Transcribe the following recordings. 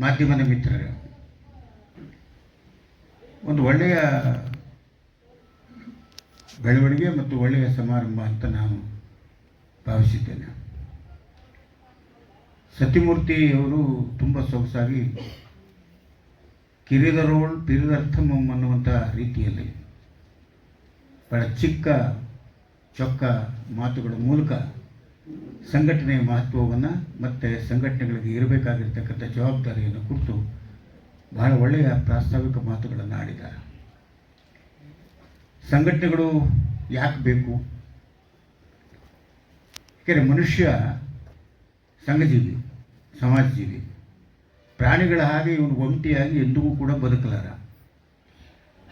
ಮಾಧ್ಯಮದ ಮಿತ್ರರೇ. ಒಂದು ಒಳ್ಳೆಯ ಬೆಳವಣಿಗೆ ಮತ್ತು ಒಳ್ಳೆಯ ಸಮಾರಂಭ ಅಂತ ನಾನು ಭಾವಿಸಿದ್ದೇನೆ ಸತಿಮೂರ್ತಿಯವರು ತುಂಬ ಸೊಗಸಾಗಿ ಕಿರಿದರೋಳ್ ಪಿರಿದರ್ಥಮಂ ಅನ್ನುವಂಥ ರೀತಿಯಲ್ಲಿ ಬಹಳ ಚಿಕ್ಕ, ಚೊಕ್ಕ ಮಾತುಗಳ ಮೂಲಕ ಸಂಘಟನೆಯ ಮಹತ್ವವನ್ನು ಮತ್ತು ಸಂಘಟನೆಗಳಿಗೆ ಇರಬೇಕಾಗಿರ್ತಕ್ಕಂಥ ಜವಾಬ್ದಾರಿಯನ್ನು ಕುರಿತು ಬಹಳ ಒಳ್ಳೆಯ ಪ್ರಾಸ್ತಾವಿಕ ಮಾತುಗಳನ್ನು ಆಡಿದ್ದಾರೆ. ಸಂಘಟನೆಗಳು ಯಾಕೆ ಬೇಕು? ಏಕೆಂದರೆ ಮನುಷ್ಯ ಸಂಘಜೀವಿ, ಸಮಾಜಜೀವಿ. ಪ್ರಾಣಿಗಳ ಹಾಗೆ ಇವನು ಒಂಟಿಯಾಗಿ ಎಂದಿಗೂ ಕೂಡ ಬದುಕಲಾರ.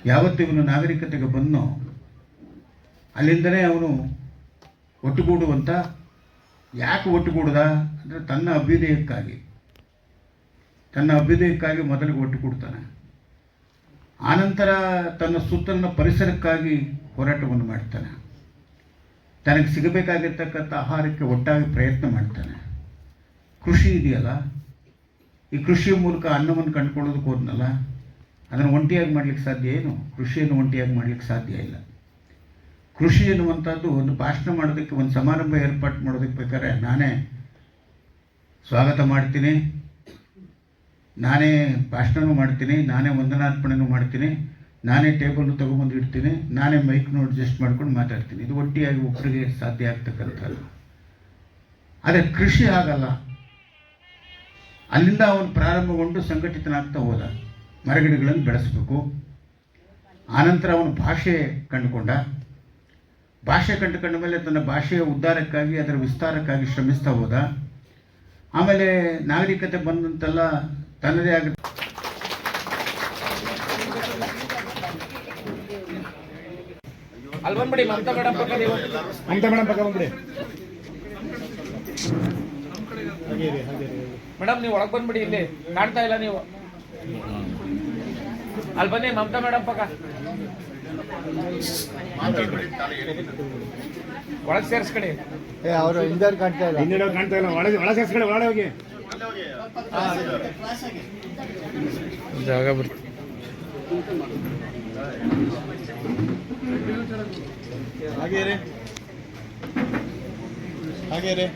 ಯಾವತ್ತು ಇವನು ನಾಗರಿಕತೆಗೆ ಬಂದನೋ, ಅಲ್ಲಿಂದಲೇ ಅವನು ಒಟ್ಟುಗೂಡುವಂಥ ಯಾಕೆ ಒಟ್ಟುಗೂಡ್ದ ಅಂದರೆ ತನ್ನ ಅಭ್ಯುದಯಕ್ಕಾಗಿ. ತನ್ನ ಅಭ್ಯುದಯಕ್ಕಾಗಿ ಮೊದಲಿಗೆ ಒಟ್ಟುಗೂಡ್ತಾನೆ ಆನಂತರ ತನ್ನ ಸುತ್ತಲಿನ ಪರಿಸರಕ್ಕಾಗಿ ಹೋರಾಟವನ್ನು ಮಾಡ್ತಾನೆ. ತನಗೆ ಸಿಗಬೇಕಾಗಿರ್ತಕ್ಕಂಥ ಆಹಾರಕ್ಕೆ ಒಟ್ಟಾಗಿ ಪ್ರಯತ್ನ ಮಾಡ್ತಾನೆ. ಕೃಷಿ ಇದೆಯಲ್ಲ? ಈ ಕೃಷಿಯ ಮೂಲಕ ಅನ್ನವನ್ನು ಕಂಡುಕೊಳ್ಳೋದಕ್ಕೆ ಹೋದ್ನಲ್ಲ? ಅದನ್ನು ಒಂಟಿಯಾಗಿ ಮಾಡಲಿಕ್ಕೆ ಸಾಧ್ಯ ಏನು? ಕೃಷಿಯನ್ನು ಒಂಟಿಯಾಗಿ ಮಾಡಲಿಕ್ಕೆ ಸಾಧ್ಯ ಇಲ್ಲ. ಕೃಷಿ ಎನ್ನುವಂಥದ್ದು ಒಂದು ಭಾಷಣ ಮಾಡೋದಕ್ಕೆ, ಒಂದು ಸಮಾರಂಭ ಏರ್ಪಾಟ್ ಮಾಡೋದಕ್ಕೆ ಬೇಕಾದ್ರೆ ನಾನೇ ಸ್ವಾಗತ ಮಾಡ್ತೀನಿ. ನಾನೇ ಭಾಷಣನೂ ಮಾಡ್ತೀನಿ, ನಾನೇ ವಂದನಾರ್ಪಣೆನೂ ಮಾಡ್ತೀನಿ, ನಾನೇ ಟೇಬಲ್ನು ತೊಗೊಂಬಂದು ಇಡ್ತೀನಿ, ನಾನೇ ಮೈಕ್ನು ಅಡ್ಜಸ್ಟ್ ಮಾಡ್ಕೊಂಡು ಮಾತಾಡ್ತೀನಿ. ಇದು ಒಟ್ಟಿಯಾಗಿ ಒಬ್ಬರಿಗೆ ಸಾಧ್ಯ ಆಗ್ತಕ್ಕಂಥದ್ದು. ಆದರೆ ಕೃಷಿ ಆಗಲ್ಲ ಅಲ್ಲಿಂದ ಅವನು ಪ್ರಾರಂಭಗೊಂಡು ಸಂಘಟಿತನಾಗ್ತಾ ಹೋದ. ಮರಗಿಡಗಳನ್ನು ಬೆಳೆಸಬೇಕು. ಆನಂತರ ಅವನು ಭಾಷೆ ಕಂಡುಕೊಂಡ. ಭಾಷೆ ಕಂಡುಕೊಂಡ ಮೇಲೆ ತನ್ನ ಭಾಷೆಯ ಉದ್ಧಾರಕ್ಕಾಗಿ ಅದರ ವಿಸ್ತಾರಕ್ಕಾಗಿ ಶ್ರಮಿಸ್ತಾ ಹೋದ. ಆಮೇಲೆ ನಾಗರಿಕತೆ ಬಂದಂತೆಲ್ಲ ತನ್ನದೇ ಆಗ ಅಲ್ಲಿ ಬಂದ್ಬಿಡಿ ಮಮತಾ ಮೇಡಮ್ ಪಕ್ಕ ನೀವು. ಒಳಗೆ ಮೇಡಮ್ ಪಕ್ಕ ಬಂದ್ಬಿಡಿ. ಮೇಡಮ್ ನೀವು ಒಳಗ್ ಬಂದ್ಬಿಡಿ ಇಲ್ಲಿ. ಕಾಣ್ತಾ ಇಲ್ಲ ನೀವು. ಅಲ್ಲಿ ಬನ್ನಿ ಮಮತಾ ಮೇಡಮ್ ಪಕ್ಕ. ಒಳಗ್ ಸೇರಿಸ್ಕಡೆ ಏ ಅವರು ಹಿಂದೆ ಕಾಣ್ತಾ ಇಲ್ಲ. ಹಿಂದಿನ ಕಾಣ್ತಾ ಇಲ್ಲ. ಒಳಗೆ ಒಳ ಸೇರಿಸ್ಕಡೆ ಒಳಗೆ ಹೋಗಿ. ಜಾಗ ಬರ್ತಿ. ಹಾಗೆ ರೀ ಹಾಗೆ ರೀ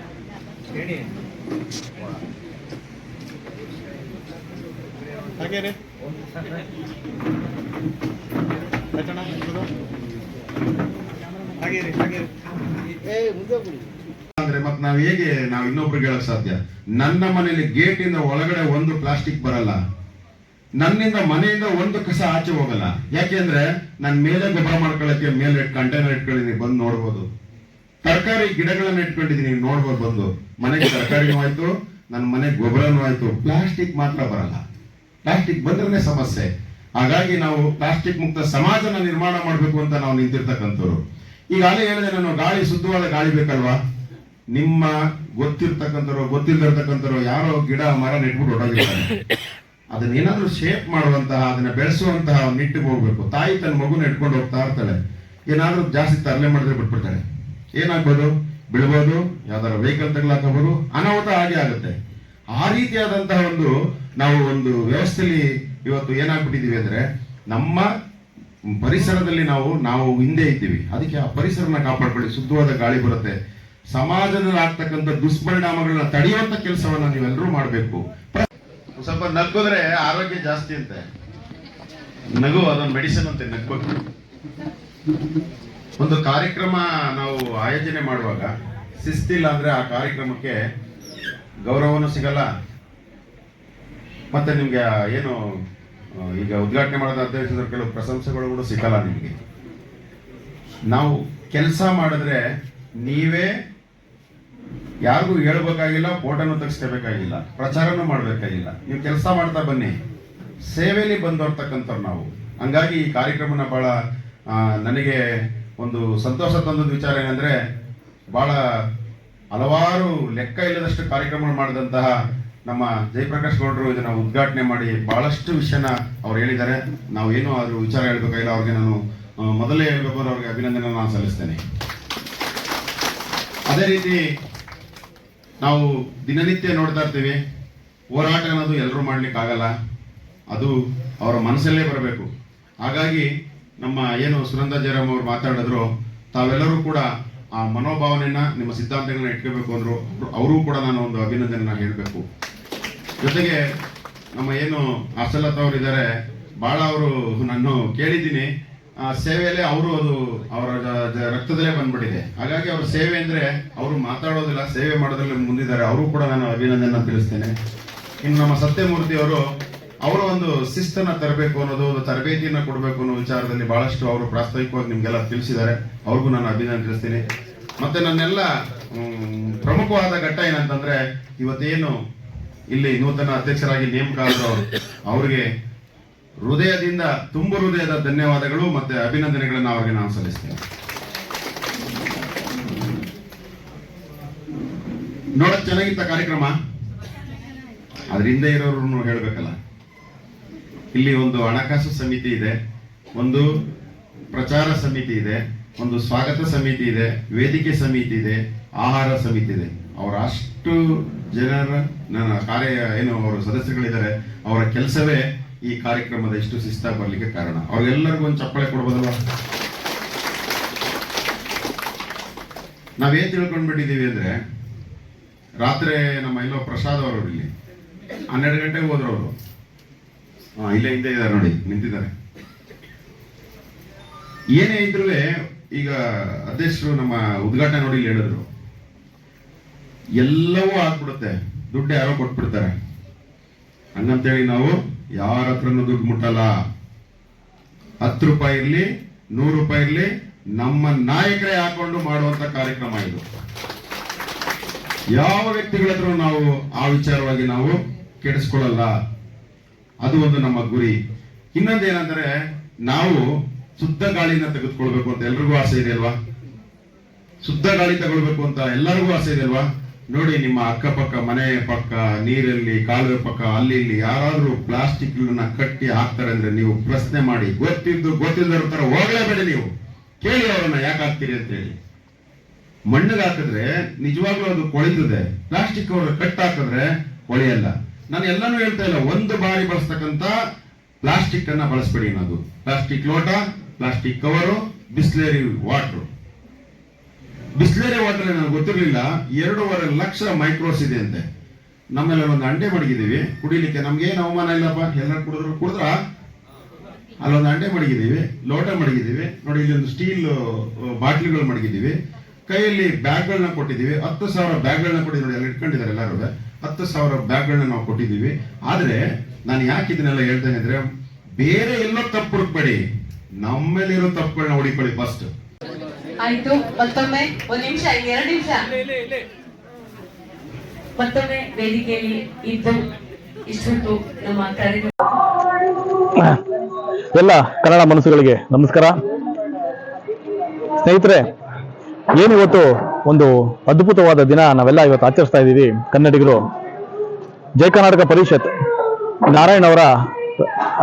ಹಾಗೆ ರೀ ಅಂದ್ರೆ ಮತ್ತೆ ನಾವ್ ಹೇಗೆ ನಾವು ಇನ್ನೊಬ್ರಿಗೆ ಹೇಳಕ್ ಸಾಧ್ಯ? ನನ್ನ ಮನೇಲಿ ಗೇಟ್ ಇಂದ ಒಳಗಡೆ ಒಂದು ಪ್ಲಾಸ್ಟಿಕ್ ಬರಲ್ಲ. ನನ್ನಿಂದ ಮನೆಯಿಂದ ಒಂದು ಕಸ ಆಚೆ ಹೋಗಲ್ಲ. ಯಾಕೆಂದ್ರೆ ನನ್ ಮೇಲೆ ಗೊಬ್ಬರ ಮೇಲ್ ಮೇಲೆ ಕಂಟೈನರ್ ಇಟ್ಕೊಂಡಿದ್ದೀನಿ, ಬಂದು ನೋಡ್ಬೋದು. ತರಕಾರಿ ಗಿಡಗಳನ್ನ ಇಟ್ಕೊಂಡಿದೀನಿ ನೋಡ್ಬೋದು ಬಂದು. ಮನೆಗೆ ತರಕಾರಿನೂ ಆಯ್ತು ನನ್ನ ಮನೆ ಗೊಬ್ಬರನೂ ಆಯ್ತು. ಪ್ಲಾಸ್ಟಿಕ್ ಮಾತ್ರ ಬರಲ್ಲ. ಪ್ಲಾಸ್ಟಿಕ್ ಬಂದ್ರೆ ಸಮಸ್ಯೆ. ಹಾಗಾಗಿ ನಾವು ಪ್ಲಾಸ್ಟಿಕ್ ಮುಕ್ತ ಸಮಾಜನ ನಿರ್ಮಾಣ ಮಾಡಬೇಕು ಅಂತ ನಾವು ನಿಂತಿರ್ತಕ್ಕಂಥವ್ರು. ಈಗ ಅಲ್ಲಿ ಹೇಳಿದ್ರೆ ನಾನು ಗಾಳಿ, ಶುದ್ಧವಾದ ಗಾಳಿ ಬೇಕಲ್ವಾ? ನಿಮ್ಮ ಗೊತ್ತಿರ್ತಕ್ಕಂಥವ್ರು ಗೊತ್ತಿಲ್ಲದಿರ್ತಕ್ಕಂಥವ್ರು ಯಾರೋ ಗಿಡ, ಮರ ನೆಟ್ಬಿಟ್ಟು ಅದನ್ನ ಏನಾದ್ರೂ ಶೇಪ್ ಮಾಡುವಂತಹ, ಅದನ್ನ ಬೆಳೆಸುವಂತಹ ನಿಟ್ಟಿಗೆ ಹೋಗ್ಬೇಕು. ತಾಯಿ ತನ್ನ ಮಗು ನೆಟ್ಕೊಂಡು ಹೋಗ್ತಾ ಇರ್ತಾಳೆ. ಏನಾದ್ರೂ ಜಾಸ್ತಿ ತರಲೆ ಮಾಡಿದ್ರೆ ಬಿಟ್ಬಿಡ್ತಾಳೆ. ಏನಾಗ್ಬೋದು? ಬೀಳ್ಬೋದು, ಯಾವ್ದಾರ ವೆಹಿಕಲ್ ತಗ್ಲಾಕಬಹುದು ಅನಾಹುತ ಹಾಗೆ ಆಗುತ್ತೆ. ಆ ರೀತಿಯಾದಂತಹ ಒಂದು ನಾವು ಒಂದು ವ್ಯವಸ್ಥೆಯಲ್ಲಿ ಇವತ್ತು ಏನಾಗ್ಬಿಟ್ಟಿದೀವಿ ಅಂದ್ರೆ ನಮ್ಮ ಪರಿಸರದಲ್ಲಿ ನಾವು ನಾವು ಹಿಂದೆ ಇದ್ದೀವಿ. ಅದಕ್ಕೆ ಆ ಪರಿಸರನ ಕಾಪಾಡ್ಕೊಳ್ಳಿ. ಶುದ್ಧವಾದ ಗಾಳಿ ಬರುತ್ತೆ. ಸಮಾಜದಲ್ಲಿ ಆಗ್ತಕ್ಕಂಥ ದುಷ್ಪರಿಣಾಮಗಳನ್ನ ತಡೆಯುವಂತ ಕೆಲಸವನ್ನ ನೀವೆಲ್ಲರೂ ಮಾಡಬೇಕು. ಸ್ವಲ್ಪ ನಗ್ಗೋದ್ರೆ ಆರೋಗ್ಯ ಜಾಸ್ತಿ ಅಂತೆ. ನಗು, ಅದೊಂದು ಮೆಡಿಸಿನ್ ಅಂತೆ, ನಗ್ಬೇಕು. ಒಂದು ಕಾರ್ಯಕ್ರಮ ನಾವು ಆಯೋಜನೆ ಮಾಡುವಾಗ, ಶಿಸ್ತಿಲ್ಲ ಅಂದ್ರೆ ಆ ಕಾರ್ಯಕ್ರಮಕ್ಕೆ ಗೌರವನೂ ಸಿಗಲ್ಲ. ಮತ್ತೆ ನಿಮಗೆ ಏನು ಈಗ ಉದ್ಘಾಟನೆ ಮಾಡೋದ ಅಧ್ಯಕ್ಷರ ಕೆಲವು ಪ್ರಶಂಸೆಗಳು ಕೂಡ ಸಿಗಲ್ಲ ನಿಮಗೆ. ನಾವು ಕೆಲಸ ಮಾಡಿದ್ರೆ ನೀವೇ ಯಾರಿಗೂ ಹೇಳ್ಬೇಕಾಗಿಲ್ಲ, ಫೋಟೋನು ತೆಗಿಸ್ಕೋಬೇಕಾಗಿಲ್ಲ, ಪ್ರಚಾರನೂ ಮಾಡಬೇಕಾಗಿಲ್ಲ. ನೀವು ಕೆಲಸ ಮಾಡ್ತಾ ಬನ್ನಿ. ಸೇವೆಯಲ್ಲಿ ಬಂದೋರ್ತಕ್ಕಂಥವ್ರು ನಾವು. ಹಂಗಾಗಿ ಈ ಕಾರ್ಯಕ್ರಮನ ಬಹಳ ನನಗೆ ಒಂದು ಸಂತೋಷ ತಂದದ ವಿಚಾರ ಏನಂದ್ರೆ, ಬಹಳ ಹಲವಾರು ಲೆಕ್ಕ ಇಲ್ಲದಷ್ಟು ಕಾರ್ಯಕ್ರಮ ಮಾಡಿದಂತಹ ನಮ್ಮ ಜಯಪ್ರಕಾಶ್ ಗೌಡರು ಇದನ್ನು ಉದ್ಘಾಟನೆ ಮಾಡಿ ಭಾಳಷ್ಟು ವಿಷಯನ ಅವ್ರು ಹೇಳಿದ್ದಾರೆ. ನಾವು ಏನು ಆದರೂ ವಿಚಾರ ಹೇಳಬೇಕಾಗಿಲ್ಲ, ಅವ್ರಿಗೆ ನಾನು ಮೊದಲೇ ಹೇಳಬೇಕು ಅವ್ರಿಗೆ ಅಭಿನಂದನೆ ನಾನು ಸಲ್ಲಿಸ್ತೇನೆ. ಅದೇ ರೀತಿ ನಾವು ದಿನನಿತ್ಯ ನೋಡ್ತಾ ಇರ್ತೀವಿ, ಹೋರಾಟ ಅನ್ನೋದು ಎಲ್ಲರೂ ಮಾಡ್ಲಿಕ್ಕೆ ಆಗಲ್ಲ, ಅದು ಅವರ ಮನಸ್ಸಲ್ಲೇ ಬರಬೇಕು. ಹಾಗಾಗಿ ನಮ್ಮ ಏನು ಸುನಂದ ಜಯರಾಮ್ ಅವರು ಮಾತಾಡಿದ್ರು, ತಾವೆಲ್ಲರೂ ಕೂಡ ಆ ಮನೋಭಾವನೆಯನ್ನ ನಿಮ್ಮ ಸಿದ್ಧಾಂತಗಳನ್ನ ಇಟ್ಕೋಬೇಕು ಅಂದ್ರು, ಅವರು ಕೂಡ ನಾನು ಒಂದು ಅಭಿನಂದನೆ ಹೇಳಬೇಕು. ಜೊತೆಗೆ ನಮ್ಮ ಏನು ಅಸಲತ್ ಅವರು ಇದ್ದಾರೆ ಬಹಳ ಅವರು ನಾನು ಕೇಳಿದ್ದೀನಿ. ಆ, ಸೇವೆಯಲ್ಲೇ ಅವರು ಅದು ಅವರ ರಕ್ತದಲ್ಲೇ ಬಂದ್ಬಿಟ್ಟಿದೆ. ಹಾಗಾಗಿ ಅವ್ರ ಸೇವೆ ಅಂದರೆ ಅವರು ಮಾತಾಡೋದಿಲ್ಲ, ಸೇವೆ ಮಾಡೋದ್ರಲ್ಲಿ ಮುಂದಿದ್ದಾರೆ. ಅವರು ಕೂಡ ನಾನು ಅಭಿನಂದನೆ ತಿಳಿಸ್ತೇನೆ. ಇನ್ನು ನಮ್ಮ ಸತ್ಯಮೂರ್ತಿ ಅವರು ಅವರ ಒಂದು ಶಿಸ್ತನ್ನು ತರಬೇಕು ಅನ್ನೋದು, ಒಂದು ತರಬೇತಿಯನ್ನ ಕೊಡಬೇಕು ಅನ್ನೋ ವಿಚಾರದಲ್ಲಿ ಬಹಳಷ್ಟು ಅವರು ಪ್ರಾಸ್ತಾವಿಕವಾಗಿ ನಿಮಗೆಲ್ಲ ತಿಳಿಸಿದ್ದಾರೆ. ಅವ್ರಿಗೂ ನಾನು ಅಭಿನಂದನೆ ತಿಳಿಸ್ತೀನಿ. ಮತ್ತೆ ನನ್ನೆಲ್ಲ ಪ್ರಮುಖವಾದ ಘಟ್ಟ ಏನಂತಂದ್ರೆ, ಇವತ್ತೇನು ಇಲ್ಲಿ ನೂತನ ಅಧ್ಯಕ್ಷರಾಗಿ ನೇಮಕ ಆದವರು ಅವರಿಗೆ ಹೃದಯದಿಂದ, ತುಂಬ ಹೃದಯದ ಧನ್ಯವಾದಗಳು ಮತ್ತೆ ಅಭಿನಂದನೆಗಳನ್ನು ಅವರಿಗೆ ನಾವು ಸಲ್ಲಿಸ್ತೇವೆ ನೋಡಕ್ ಚೆನ್ನಾಗಿತ್ತ ಕಾರ್ಯಕ್ರಮ? ಅದರಿಂದ ಇರೋರು ಹೇಳ್ಬೇಕಲ್ಲ. ಇಲ್ಲಿ ಒಂದು ಹಣಕಾಸು ಸಮಿತಿ ಇದೆ, ಒಂದು ಪ್ರಚಾರ ಸಮಿತಿ ಇದೆ, ಒಂದು ಸ್ವಾಗತ ಸಮಿತಿ ಇದೆ, ವೇದಿಕೆ ಸಮಿತಿ ಇದೆ, ಆಹಾರ ಸಮಿತಿ ಇದೆ. ಅವರ ಅಷ್ಟು ಜನರ, ನನ್ನ ಕಾರ್ಯ ಏನು, ಅವರ ಸದಸ್ಯರುಗಳಿದ್ದಾರೆ, ಅವರ ಕೆಲಸವೇ ಈ ಕಾರ್ಯಕ್ರಮದ ಇಷ್ಟು ಶಿಸ್ತಾಗಿ ಬರ್ಲಿಕ್ಕೆ ಕಾರಣ. ಅವ್ರಿಗೆಲ್ಲರಿಗೂ ಒಂದು ಚಪ್ಪಳೆ ಕೊಡ್ಬೋದಲ್ಲ ನಾವೇನ್ ತಿಳ್ಕೊಂಡ್ಬಿಟ್ಟಿದೀವಿ ಅಂದ್ರೆ, ರಾತ್ರಿ ನಮ್ಮ ಇಲ್ಲೋ ಪ್ರಸಾದ್ ಅವರು ಇಲ್ಲಿ ಹನ್ನೆರಡು ಗಂಟೆಗೆ ಹೋದ್ರು ಅವರು. ಹಾಂ, ಇಲ್ಲೇ ಹಿಂದೆ ಇದ್ದಾರೆ ನೋಡಿ, ನಿಂತಿದ್ದಾರೆ. ಏನೇ ಇದ್ರೂ ಈಗ ಅಧ್ಯಕ್ಷರು ನಮ್ಮ ಉದ್ಘಾಟನೆ ನೋಡಿ ಇಲ್ಲಿ ಹೇಳಿದ್ರು. ಎಲ್ಲವೂ ಆಗ್ಬಿಡುತ್ತೆ. ದುಡ್ಡು ಯಾರೋ ಕೊಟ್ಬಿಡ್ತಾರೆ. ಹಂಗಂತೇಳಿ ನಾವು ಯಾರ ಹತ್ರನು ದುಡ್ಡು ಮುಟ್ಟಲ್ಲ. ಹತ್ತು ರೂಪಾಯಿ ಇರಲಿ, ನೂರು ರೂಪಾಯಿ ಇರಲಿ, ನಮ್ಮ ನಾಯಕರೇ ಹಾಕೊಂಡು ಮಾಡುವಂತ ಕಾರ್ಯಕ್ರಮ ಇದು. ಯಾವ ವ್ಯಕ್ತಿಗಳ ಹತ್ರ ನಾವು ಆ ವಿಚಾರವಾಗಿ ನಾವು ಕೆಡಿಸ್ಕೊಳ್ಳಲ್ಲ. ಅದು ಒಂದು ನಮ್ಮ ಗುರಿ. ಇನ್ನೊಂದೇನಂದ್ರೆ, ನಾವು ಶುದ್ಧ ಗಾಳಿನ ತೆಗೆದುಕೊಳ್ಬೇಕು ಅಂತ ಎಲ್ರಿಗೂ ಆಸೆ ಇದೆ ಅಲ್ವಾ? ಶುದ್ಧ ಗಾಳಿ ತಗೊಳ್ಬೇಕು ಅಂತ ಎಲ್ಲರಿಗೂ ಆಸೆ ಇದೆ ಅಲ್ವಾ? ನೋಡಿ, ನಿಮ್ಮ ಅಕ್ಕಪಕ್ಕ, ಮನೆ ಪಕ್ಕ, ನೀರಲ್ಲಿ ಕಾಲುವೆ ಪಕ್ಕ ಅಲ್ಲಿ ಇಲ್ಲಿ ಯಾರಾದ್ರೂ ಪ್ಲಾಸ್ಟಿಕ್ ಕಟ್ಟಿ ಹಾಕ್ತಾರೆ ಅಂದ್ರೆ ನೀವು ಪ್ರಶ್ನೆ ಮಾಡಿ, ಗೊತ್ತಿದ್ದು ಗೊತ್ತಿಲ್ಲದ ತರ ಹೋಗಲೇಬೇಡಿ ನೀವು. ಕೇಳಿ ಅವರನ್ನ ಯಾಕೆ ಹಾಕ್ತೀರಿ ಅಂತ ಹೇಳಿ ಮಣ್ಣಿಗೆ ಹಾಕಿದ್ರೆ ನಿಜವಾಗ್ಲೂ ಅದು ಕೊಳಿತದೆ ಪ್ಲಾಸ್ಟಿಕ್ ಅವರು ಕಟ್ ಹಾಕಿದ್ರೆ ಕೊಳೆಯಲ್ಲ. ನಾನು ಎಲ್ಲಾನು ಹೇಳ್ತಾ ಇಲ್ಲ, ಒಂದು ಬಾರಿ ಬಳಸ್ತಕ್ಕಂತ ಪ್ಲಾಸ್ಟಿಕ್ ಅನ್ನ ಬಳಸ್ಬೇಡಿ ಅನ್ನೋದು. ಪ್ಲಾಸ್ಟಿಕ್ ಲೋಟ plastic cover Bisleri water Bisleri water ನನಗೆ ಗೊತ್ತಿರಲಿಲ್ಲ, ಎರಡೂವರೆ ಲಕ್ಷ ಮೈಕ್ರೋಸ್ ಇದೆ ಅಂತೆ. ನಮ್ಮೆಲ್ಲ ಒಂದು ಅಂಡೆ ಮಡಗಿದೀವಿ ಕುಡಿಲಿಕ್ಕೆ ನಮ್ಗೇನು ಅವಮಾನ ಇಲ್ಲಪ್ಪ? ಎಲ್ಲರೂ ಕುಡಿದ್ರು, ಕುಡಿದ್ರ? ಅಲ್ಲೊಂದು ಅಂಡೆ ಮಡಗಿದೀವಿ ಲೋಟ ಮಡಗಿದೀವಿ ನೋಡಿ ಇಲ್ಲಿ ಒಂದು ಸ್ಟೀಲ್ ಬಾಟ್ಲಿಗಳು ಮಡಗಿದೀವಿ ಕೈಯಲ್ಲಿ ಬ್ಯಾಗ್ಗಳನ್ನ ಕೊಟ್ಟಿದ್ದೀವಿ. ಹತ್ತು ಸಾವಿರ ಬ್ಯಾಗ್ಗಳನ್ನ ಕೊಟ್ಟಿದ್ದೀವಿ. ನೋಡಿ ಎಲ್ಲ ಇಟ್ಕೊಂಡಿದ್ದಾರೆ ಎಲ್ಲರೂ ಹತ್ತು ಸಾವಿರ ಬ್ಯಾಗ್ಗಳನ್ನ ನಾವು ಕೊಟ್ಟಿದ್ದೀವಿ. ಆದರೆ, ನಾನು ಯಾಕೆ ಇದನ್ನೆಲ್ಲ ಹೇಳ್ತೇನೆ ಅಂದರೆ, ಬೇರೆ ಎಲ್ಲೋ ತಪ್ಪು ಹುಡುಕ್ಬೇಡಿ. ನಮ್ಮಲ್ಲಿರೋ ತಪ್ಪುಗಳನ್ನ ಹುಡುಕೊಳ್ಳಿ ಫಸ್ಟ್ ಆಯ್ತು ಮತ್ತೊಮ್ಮೆ ಒಂದ್ ನಿಮಿಷ ಎರಡು ನಿಮಿಷ. ಮತ್ತೊಮ್ಮೆ ವೇದಿಕೆಯಲ್ಲಿ ಇದ್ದು ಇಷ್ಟೊತ್ತು ನಮ್ಮ ಕಾರ್ಯಕ್ರಮ ಎಲ್ಲ ಕನ್ನಡ ಮನಸ್ಸುಗಳಿಗೆ ನಮಸ್ಕಾರ. ಸ್ನೇಹಿತರೆ ಏನಿವತ್ತು ಒಂದು ಅದ್ಭುತವಾದ ದಿನ ನಾವೆಲ್ಲ ಇವತ್ತು ಆಚರಿಸ್ತಾ ಇದ್ದೀವಿ ಕನ್ನಡಿಗರು. ಜಯ ಕರ್ನಾಟಕ ಪರಿಷತ್. ನಾರಾಯಣ್ ಅವರ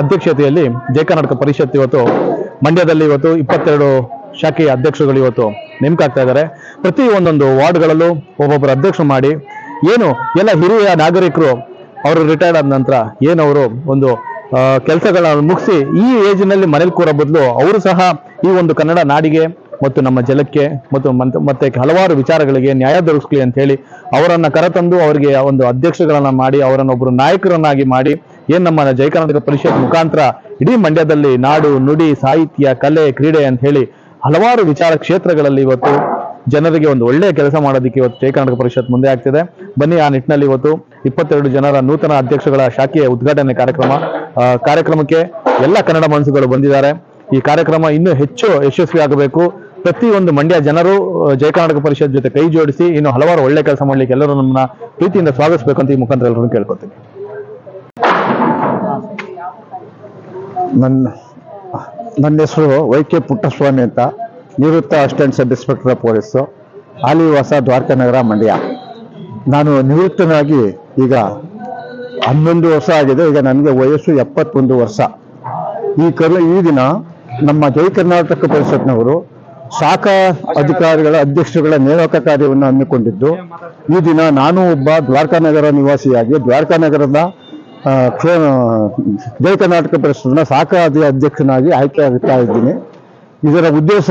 ಅಧ್ಯಕ್ಷತೆಯಲ್ಲಿ ಜಯ ಕರ್ನಾಟಕ ಪರಿಷತ್ ಇವತ್ತು ಮಂಡ್ಯದಲ್ಲಿ ಇವತ್ತು ಇಪ್ಪತ್ತೆರಡು ಶಾಖೆಯ ಅಧ್ಯಕ್ಷರುಗಳು ಇವತ್ತು ನೇಮಕ ಆಗ್ತಾ ಇದ್ದಾರೆ. ಪ್ರತಿ ಒಂದೊಂದು ವಾರ್ಡ್ಗಳಲ್ಲೂ ಒಬ್ಬೊಬ್ಬರು ಅಧ್ಯಕ್ಷರು ಮಾಡಿ ಏನು ಎಲ್ಲ ಹಿರಿಯ ನಾಗರಿಕರು ಅವರು ರಿಟೈರ್ಡ್ ಆದ ನಂತರ ಏನವರು ಒಂದು ಕೆಲಸಗಳನ್ನ ಮುಗಿಸಿ ಈ ಏಜ್ನಲ್ಲಿ ಮನೇಲಿ ಕೂರೋ ಬದಲು ಅವರು ಸಹ ಈ ಒಂದು ಕನ್ನಡ ನಾಡಿಗೆ ಮತ್ತು ನಮ್ಮ ಜಲಕ್ಕೆ ಮತ್ತು ಮಂತ್- ಮತ್ತೆ ಹಲವಾರು ವಿಚಾರಗಳಿಗೆ ನ್ಯಾಯ ದೊರಕಿಸ್ಲಿ ಅಂತ ಹೇಳಿ ಅವರನ್ನ ಕರೆತಂದು ಅವರಿಗೆ ಒಂದು ಅಧ್ಯಕ್ಷಗಳನ್ನ ಮಾಡಿ ಅವರನ್ನು ಒಬ್ಬರು ನಾಯಕರನ್ನಾಗಿ ಮಾಡಿ ಏನ್ ನಮ್ಮ ಜಯ ಕರ್ನಾಟಕ ಪರಿಷತ್ ಮುಖಾಂತರ ಇಡೀ ಮಂಡ್ಯದಲ್ಲಿ ನಾಡು ನುಡಿ, ಸಾಹಿತ್ಯ, ಕಲೆ, ಕ್ರೀಡೆ ಅಂತ ಹೇಳಿ ಹಲವಾರು ವಿಚಾರ ಕ್ಷೇತ್ರಗಳಲ್ಲಿ ಇವತ್ತು ಜನರಿಗೆ ಒಂದು ಒಳ್ಳೆಯ ಕೆಲಸ ಮಾಡೋದಕ್ಕೆ ಇವತ್ತು ಜಯ ಕರ್ನಾಟಕ ಪರಿಷತ್ ಮುಂದೆ ಆಗ್ತಿದೆ. ಬನ್ನಿ ಆ ನಿಟ್ಟಿನಲ್ಲಿ ಇವತ್ತು ಇಪ್ಪತ್ತೆರಡು ಜನರ ನೂತನ ಅಧ್ಯಕ್ಷಗಳ ಶಾಖೆಯ ಉದ್ಘಾಟನೆ ಕಾರ್ಯಕ್ರಮ. ಕಾರ್ಯಕ್ರಮಕ್ಕೆ ಎಲ್ಲ ಕನ್ನಡ ಮನಸ್ಸುಗಳು ಬಂದಿದ್ದಾರೆ. ಈ ಕಾರ್ಯಕ್ರಮ ಇನ್ನೂ ಹೆಚ್ಚು ಯಶಸ್ವಿ ಆಗಬೇಕು. ಪ್ರತಿಯೊಂದು ಮಂಡ್ಯ ಜನರು ಜಯ ಕರ್ನಾಟಕ ಪರಿಷತ್ ಜೊತೆ ಕೈ ಜೋಡಿಸಿ ಇನ್ನು ಹಲವಾರು ಒಳ್ಳೆ ಕೆಲಸ ಮಾಡ್ಲಿಕ್ಕೆ ಎಲ್ಲರೂ ನಮ್ಮನ್ನ ಪ್ರೀತಿಯಿಂದ ಸ್ವಾಗತಿಸಬೇಕು ಅಂತ ಈ ಮುಖಾಂತರ ಎಲ್ಲರನ್ನು ಕೇಳ್ಕೊತೀನಿ ನನ್ನ ನನ್ನ ಹೆಸರು ವೈ ಕೆ ಪುಟ್ಟಸ್ವಾಮಿ ಅಂತ ನಿವೃತ್ತ ಅಸಿಸ್ಟೆಂಟ್ ಸಬ್ ಇನ್ಸ್ಪೆಕ್ಟರ್ ಪೊಲೀಸು ಆಲಿವಾಸ ವಾಸ ದ್ವಾರಕಾನಗರ ಮಂಡ್ಯ. ನಾನು ನಿವೃತ್ತನಾಗಿ ಈಗ ಹನ್ನೊಂದು ವರ್ಷ ಆಗಿದೆ ಈಗ ನನಗೆ ವಯಸ್ಸು ಎಪ್ಪತ್ತೊಂದು ವರ್ಷ. ಈ ಕರ್ ಈ ದಿನ ನಮ್ಮ ಜೈ ಕರ್ನಾಟಕ ಪರಿಷತ್ನವರು ಶಾಖಾ ಅಧಿಕಾರಿಗಳ ಅಧ್ಯಕ್ಷರುಗಳ ನೇಮಕ ಕಾರ್ಯವನ್ನು ಹಮ್ಮಿಕೊಂಡಿದ್ದು ಈ ದಿನ ನಾನು ಒಬ್ಬ ದ್ವಾರಕಾನಗರ ನಿವಾಸಿಯಾಗಿ ದ್ವಾರಕಾ ನಗರದ ಆ, ಕ್ಷೇ- ಜಯ ಕರ್ನಾಟಕ ಪರಿಷತ್ನ ಸಾಕಾದಿ ಅಧ್ಯಕ್ಷನಾಗಿ ಆಯ್ಕೆ ಆಗ್ತಾ ಇದ್ದೀನಿ. ಇದರ ಉದ್ದೇಶ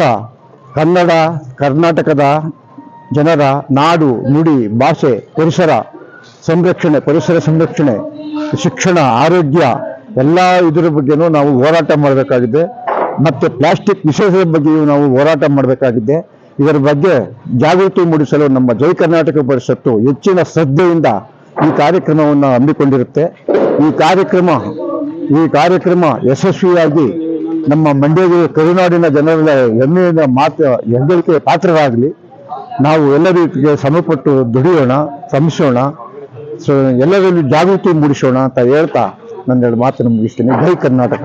ಕನ್ನಡ, ಕರ್ನಾಟಕದ ಜನರ ನಾಡು, ನುಡಿ, ಭಾಷೆ, ಪರಿಸರ ಸಂರಕ್ಷಣೆ ಪರಿಸರ ಸಂರಕ್ಷಣೆ, ಶಿಕ್ಷಣ, ಆರೋಗ್ಯ, ಎಲ್ಲ ಇದರ ಬಗ್ಗೆನೂ ನಾವು ಹೋರಾಟ ಮಾಡಬೇಕಾಗಿದೆ. ಮತ್ತು ಪ್ಲಾಸ್ಟಿಕ್ ನಿಷೇಧದ ಬಗ್ಗೆಯೂ ನಾವು ಹೋರಾಟ ಮಾಡಬೇಕಾಗಿದೆ. ಇದರ ಬಗ್ಗೆ ಜಾಗೃತಿ ಮೂಡಿಸಲು ನಮ್ಮ ಜೈ ಕರ್ನಾಟಕ ಪರಿಷತ್ತು ಹೆಚ್ಚಿನ ಶ್ರದ್ಧೆಯಿಂದ ಈ ಕಾರ್ಯಕ್ರಮವನ್ನು ಹಮ್ಮಿಕೊಂಡಿರುತ್ತೆ. ಈ ಕಾರ್ಯಕ್ರಮ ಈ ಕಾರ್ಯಕ್ರಮ ಯಶಸ್ವಿಯಾಗಿ ನಮ್ಮ ಮಂಡ್ಯ ಕರುನಾಡಿನ ಜನರ ಹೆಮ್ಮೆಯಿಂದ ಮಾತು ಹೆಗ್ಗಳಿಕೆ ಪಾತ್ರರಾಗಲಿ, ನಾವು ಎಲ್ಲ ರೀತಿಗೆ ದುಡಿಯೋಣ, ಶ್ರಮಿಸೋಣ ಎಲ್ಲರಲ್ಲಿ ಜಾಗೃತಿ ಮೂಡಿಸೋಣ ಅಂತ ಹೇಳ್ತಾ ನನ್ನೆರಡು ಮಾತನ್ನು ಮುಗಿಸ್ತೀನಿ. ಜೈ ಕರ್ನಾಟಕ.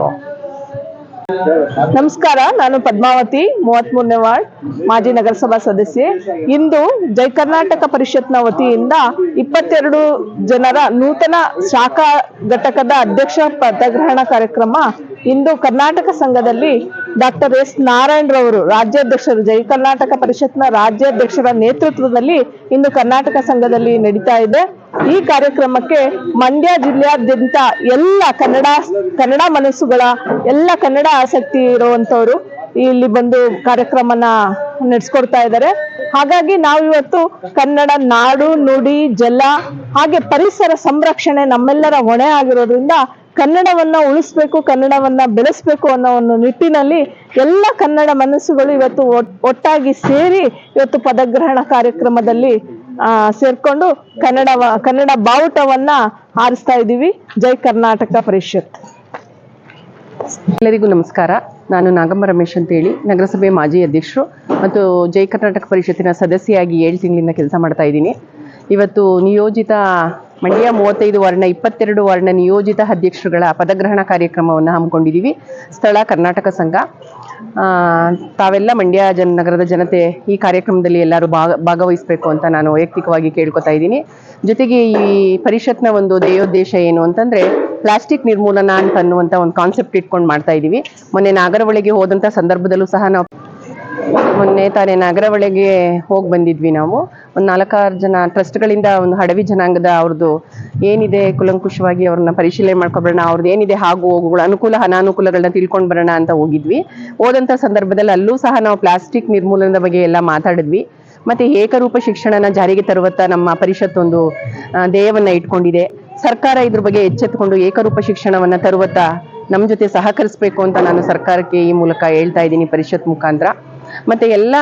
ನಮಸ್ಕಾರ, ನಾನು ಪದ್ಮಾವತಿ ಮೂವತ್ತ್ ಮೂರನೇ ವಾರ್ಡ್, ಮಾಜಿ ನಗರಸಭಾ ಸದಸ್ಯೆ. ಇಂದು ಜೈ ಕರ್ನಾಟಕ ಪರಿಷತ್ನ ವತಿಯಿಂದ ಇಪ್ಪತ್ತೆರಡು ಜನರ ನೂತನ ಶಾಖಾ ಘಟಕದ ಅಧ್ಯಕ್ಷ ಪದಗ್ರಹಣ ಕಾರ್ಯಕ್ರಮ ಇಂದು ಕರ್ನಾಟಕ ಸಂಘದಲ್ಲಿ ಡಾಕ್ಟರ್ ಎಸ್ ನಾರಾಯಣ್ ರವರು, ರಾಜ್ಯಾಧ್ಯಕ್ಷರು, ಜೈ ಕರ್ನಾಟಕ ಪರಿಷತ್ನ ರಾಜ್ಯಾಧ್ಯಕ್ಷರ ನೇತೃತ್ವದಲ್ಲಿ ಇಂದು ಕರ್ನಾಟಕ ಸಂಘದಲ್ಲಿ ನಡೀತಾ ಇದೆ. ಈ ಕಾರ್ಯಕ್ರಮಕ್ಕೆ ಮಂಡ್ಯ ಜಿಲ್ಲೆಯಾದ್ಯಂತ ಎಲ್ಲ ಕನ್ನಡ ಕನ್ನಡ ಮನಸ್ಸುಗಳ, ಎಲ್ಲ ಕನ್ನಡ ಆಸಕ್ತಿ ಇರುವಂತವರು ಇಲ್ಲಿ ಬಂದು ಕಾರ್ಯಕ್ರಮನ ನಡೆಸ್ಕೊಡ್ತಾ ಇದ್ದಾರೆ. ಹಾಗಾಗಿ ನಾವು ಇವತ್ತು ಕನ್ನಡ ನಾಡು, ನುಡಿ, ಜಲ, ಹಾಗೆ ಪರಿಸರ ಸಂರಕ್ಷಣೆ ನಮ್ಮೆಲ್ಲರ ಹೊಣೆ ಆಗಿರೋದ್ರಿಂದ ಕನ್ನಡವನ್ನ ಉಳಿಸ್ಬೇಕು, ಕನ್ನಡವನ್ನ ಬೆಳೆಸ್ಬೇಕು ಅನ್ನೋ ಒಂದು ನಿಟ್ಟಿನಲ್ಲಿ ಎಲ್ಲ ಕನ್ನಡ ಮನಸ್ಸುಗಳು ಇವತ್ತು ಒಟ್- ಒಟ್ಟಾಗಿ ಸೇರಿ ಇವತ್ತು ಪದಗ್ರಹಣ ಕಾರ್ಯಕ್ರಮದಲ್ಲಿ ಸೇರ್ಕೊಂಡು ಕನ್ನಡ ಕನ್ನಡ ಬಾವುಟವನ್ನ ಹಾರಿಸ್ತಾ ಇದ್ದೀವಿ. ಜೈ ಕರ್ನಾಟಕ ಪರಿಷತ್. ಎಲ್ಲರಿಗೂ ನಮಸ್ಕಾರ. ನಾನು ನಾಗಮ್ಮ ರಮೇಶ್ ಅಂತೇಳಿ, ನಗರಸಭೆ ಮಾಜಿ ಅಧ್ಯಕ್ಷರು ಮತ್ತು ಜೈ ಕರ್ನಾಟಕ ಪರಿಷತ್ತಿನ ಸದಸ್ಯೆಯಾಗಿ ಏಳು ತಿಂಗಳಿಂದ ಕೆಲಸ ಮಾಡ್ತಾ ಇದ್ದೀನಿ. ಇವತ್ತು ನಿಯೋಜಿತ ಮಂಡ್ಯ ಮೂವತ್ತೈದು ವಾರ್ಡ್ನ ಇಪ್ಪತ್ತೆರಡು ವಾರ್ಡ್ನ ನಿಯೋಜಿತ ಅಧ್ಯಕ್ಷರುಗಳ ಪದಗ್ರಹಣ ಕಾರ್ಯಕ್ರಮವನ್ನು ಹಮ್ಮಿಕೊಂಡಿದ್ದೀವಿ. ಸ್ಥಳ ಕರ್ನಾಟಕ ಸಂಘ. ತಾವೆಲ್ಲ ಮಂಡ್ಯ ಜನ, ನಗರದ ಜನತೆ ಈ ಕಾರ್ಯಕ್ರಮದಲ್ಲಿ ಎಲ್ಲರೂ ಭಾಗ, ಭಾಗವಹಿಸಬೇಕು ಅಂತ ನಾನು ವೈಯಕ್ತಿಕವಾಗಿ ಕೇಳ್ಕೊತಾ ಇದ್ದೀನಿ. ಜೊತೆಗೆ ಈ ಪರಿಷತ್ನ ಒಂದು ಧ್ಯೇಯೋದ್ದೇಶ ಏನು ಅಂತಂದ್ರೆ ಪ್ಲಾಸ್ಟಿಕ್ ನಿರ್ಮೂಲನ ಅಂತ ಅನ್ನುವಂಥ ಒಂದು ಕಾನ್ಸೆಪ್ಟ್ ಇಟ್ಕೊಂಡು ಮಾಡ್ತಾ ಇದ್ದೀವಿ. ಮೊನ್ನೆ ನಾಗರಹೊಳೆಗೆ ಹೋದಂಥ ಸಂದರ್ಭದಲ್ಲೂ ಸಹ ನಾವು ಮೊನ್ನೆ ತಾನೇ ಒಳಗೆ ಹೋಗಿ ಬಂದಿದ್ವಿ ನಾವು. ಒಂದು ನಾಲ್ಕಾರು ಜನ ಟ್ರಸ್ಟ್ಗಳಿಂದ ಒಂದು ಹಡವಿ ಜನಾಂಗದ ಅವ್ರದ್ದು ಏನಿದೆ, ಕುಲಂಕುಷವಾಗಿ ಅವ್ರನ್ನ ಪರಿಶೀಲನೆ ಮಾಡ್ಕೊಬರೋಣ ಅವ್ರದ್ದು ಏನಿದೆ ಹಾಗೂ ಹೋಗುಗಳು, ಅನುಕೂಲ ಅನಾನುಕೂಲಗಳನ್ನ ತಿಳ್ಕೊಂಡು ಬರೋಣ ಅಂತ ಹೋಗಿದ್ವಿ. ಹೋದಂಥ ಸಂದರ್ಭದಲ್ಲಿ ಅಲ್ಲೂ ಸಹ ನಾವು ಪ್ಲಾಸ್ಟಿಕ್ ನಿರ್ಮೂಲನದ ಬಗ್ಗೆ ಎಲ್ಲ ಮಾತಾಡಿದ್ವಿ. ಮತ್ತೆ ಏಕರೂಪ ಶಿಕ್ಷಣನ ಜಾರಿಗೆ ತರುವತ್ತ ನಮ್ಮ ಪರಿಷತ್ತೊಂದು ಧ್ಯೇಯವನ್ನ ಇಟ್ಕೊಂಡಿದೆ. ಸರ್ಕಾರ ಇದ್ರ ಬಗ್ಗೆ ಎಚ್ಚೆತ್ತುಕೊಂಡು ಏಕರೂಪ ಶಿಕ್ಷಣವನ್ನ ತರುವತ್ತ ನಮ್ಮ ಜೊತೆ ಸಹಕರಿಸಬೇಕು ಅಂತ ನಾನು ಸರ್ಕಾರಕ್ಕೆ ಈ ಮೂಲಕ ಹೇಳ್ತಾ ಇದ್ದೀನಿ ಪರಿಷತ್ ಮುಖಾಂತರ. ಮತ್ತೆ ಎಲ್ಲ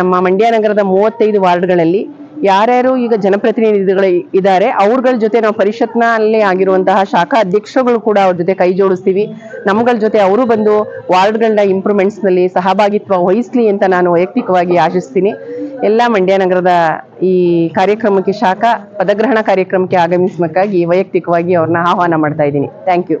ನಮ್ಮ ಮಂಡ್ಯ ನಗರದ ಮೂವತ್ತೈದು ವಾರ್ಡ್ಗಳಲ್ಲಿ ಯಾರ್ಯಾರು ಈಗ ಜನಪ್ರತಿನಿಧಿಗಳು ಇದ್ದಾರೆ, ಅವ್ರಗಳ ಜೊತೆ ನಾವು ಪರಿಷತ್ನಲ್ಲಿ ಆಗಿರುವಂತಹ ಶಾಖಾ ಅಧ್ಯಕ್ಷರುಗಳು ಕೂಡ ಅವ್ರ ಜೊತೆ ಕೈ ಜೋಡಿಸ್ತೀವಿ. ನಮ್ಗಳ ಜೊತೆ ಅವರು ಬಂದು ವಾರ್ಡ್ಗಳನ್ನ ಇಂಪ್ರೂವ್ಮೆಂಟ್ಸ್ನಲ್ಲಿ ಸಹಭಾಗಿತ್ವ ವಹಿಸ್ಲಿ ಅಂತ ನಾನು ವೈಯಕ್ತಿಕವಾಗಿ ಆಶಿಸ್ತೀನಿ. ಎಲ್ಲ ಮಂಡ್ಯ ನಗರದ ಈ ಕಾರ್ಯಕ್ರಮಕ್ಕೆ, ಶಾಖಾ ಪದಗ್ರಹಣ ಕಾರ್ಯಕ್ರಮಕ್ಕೆ ಆಗಮಿಸಬೇಕಾಗಿ ವೈಯಕ್ತಿಕವಾಗಿ ಅವ್ರನ್ನ ಆಹ್ವಾನ ಮಾಡ್ತಾ ಇದ್ದೀನಿ. Thank you.